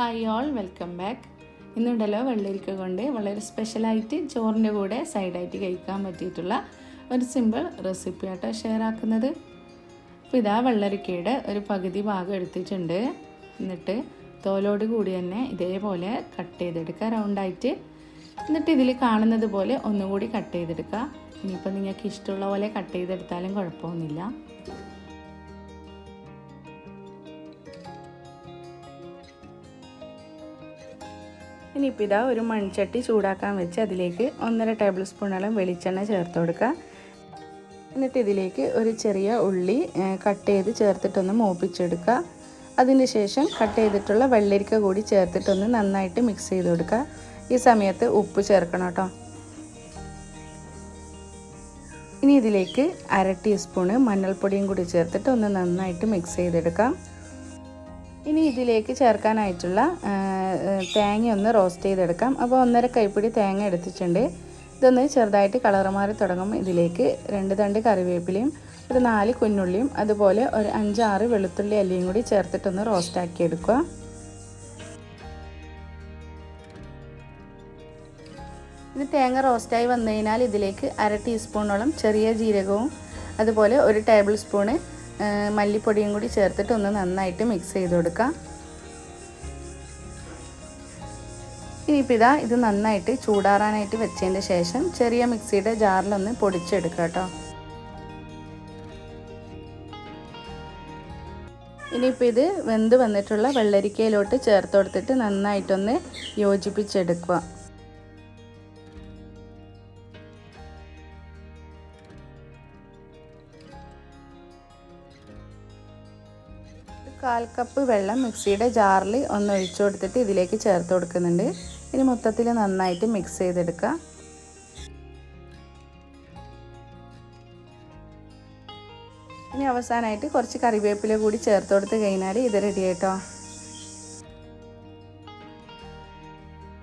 Hi all welcome back ഇന്നുണ്ടല്ലോ വെള്ളരിക്ക കൊണ്ട് വളരെ സ്പെഷ്യലായിട്ട് ചോറിന്റെ കൂടെ സൈഡായിട്ട് കഴിക്കാൻ പറ്റിയിട്ടുള്ള ഒരു സിമ്പിൾ റെസിപ്പി ആട്ടോ ഷെയർ ആക്കുന്നത്. അപ്പോൾ ഇതാ വെള്ളരിക്കയുടെ ഒരു പകുതി ഭാഗം എടുത്തിട്ടുണ്ട്. എന്നിട്ട് തോലോട് കൂടി തന്നെ ഇതേപോലെ കട്ട് ചെയ്തെടുക്കുക റൗണ്ടായിട്ട് എന്നിട്ട് ഇതിൽ കാണുന്നത് പോലെ ഒന്നുകൂടി കട്ട് ചെയ്തെടുക്കുക. ഇനിയിപ്പോൾ നിങ്ങൾക്ക് ഇഷ്ടമുള്ള പോലെ കട്ട് ചെയ്തെടുത്താലും കുഴപ്പമൊന്നുമില്ല. ഇനിയിപ്പോൾ ഇതാ ഒരു മൺചട്ടി ചൂടാക്കാൻ വെച്ച് അതിലേക്ക് ഒന്നര ടേബിൾ സ്പൂണോളം വെളിച്ചെണ്ണ ചേർത്ത് കൊടുക്കുക. എന്നിട്ട് ഇതിലേക്ക് ഒരു ചെറിയ ഉള്ളി കട്ട് ചെയ്ത് ചേർത്തിട്ടൊന്ന് മൂപ്പിച്ചെടുക്കുക. അതിന് ശേഷം കട്ട് ചെയ്തിട്ടുള്ള വെള്ളരിക്ക കൂടി ചേർത്തിട്ടൊന്ന് നന്നായിട്ട് മിക്സ് ചെയ്ത് കൊടുക്കുക. ഈ സമയത്ത് ഉപ്പ് ചേർക്കണം കേട്ടോ. ഇനി ഇതിലേക്ക് അര ടീസ്പൂണ് മഞ്ഞൾപ്പൊടിയും കൂടി ചേർത്തിട്ട് ഒന്ന് നന്നായിട്ട് മിക്സ് ചെയ്തെടുക്കാം. ഇനി ഇതിലേക്ക് ചേർക്കാനായിട്ടുള്ള തേങ്ങ ഒന്ന് റോസ്റ്റ് ചെയ്തെടുക്കാം. അപ്പോൾ ഒന്നര കൈപ്പിടി തേങ്ങ എടുത്തിട്ടുണ്ട്. ഇതൊന്ന് ചെറുതായിട്ട് കളർ മാറി തുടങ്ങും. ഇതിലേക്ക് രണ്ട് തണ്ട് കറിവേപ്പിലയും ഒരു നാല് കുഞ്ഞുള്ളിയും അതുപോലെ ഒരു അഞ്ചാറ് വെളുത്തുള്ളി അല്ലിയും കൂടി ചേർത്തിട്ടൊന്ന് റോസ്റ്റാക്കി എടുക്കുക. ഇത് തേങ്ങ റോസ്റ്റായി വന്നു ഇതിലേക്ക് അര ടീസ്പൂണോളം ചെറിയ ജീരകവും അതുപോലെ ഒരു ടേബിൾ സ്പൂണ് മല്ലിപ്പൊടിയും കൂടി ചേർത്തിട്ട് ഒന്ന് നന്നായിട്ട് മിക്സ് ചെയ്ത് കൊടുക്കാം. ഇനിയിപ്പോൾ ഇതാ ഇത് നന്നായിട്ട് ചൂടാറാനായിട്ട് വെച്ചതിന് ശേഷം ചെറിയ മിക്സിയുടെ ജാറിലൊന്ന് പൊടിച്ചെടുക്കുക കേട്ടോ. ഇനിയിപ്പോൾ ഇത് വെന്ത് വന്നിട്ടുള്ള വെള്ളരിക്കയിലോട്ട് ചേർത്ത് കൊടുത്തിട്ട് നന്നായിട്ടൊന്ന് യോജിപ്പിച്ചെടുക്കുക. കാൽ കപ്പ് വെള്ളം മിക്സിയുടെ ജാറിൽ ഒന്ന് ഒഴിച്ചു കൊടുത്തിട്ട് ഇതിലേക്ക് ചേർത്ത് കൊടുക്കുന്നുണ്ട്. ഇനി മൊത്തത്തിൽ നന്നായിട്ട് മിക്സ് ചെയ്തെടുക്കുക ഇനി അവസാനമായിട്ട് കുറച്ച് കറിവേപ്പില കൂടി ചേർത്ത് കൊടുത്ത് കഴിഞ്ഞാൽ ഇത് റെഡി ആയിട്ടോ.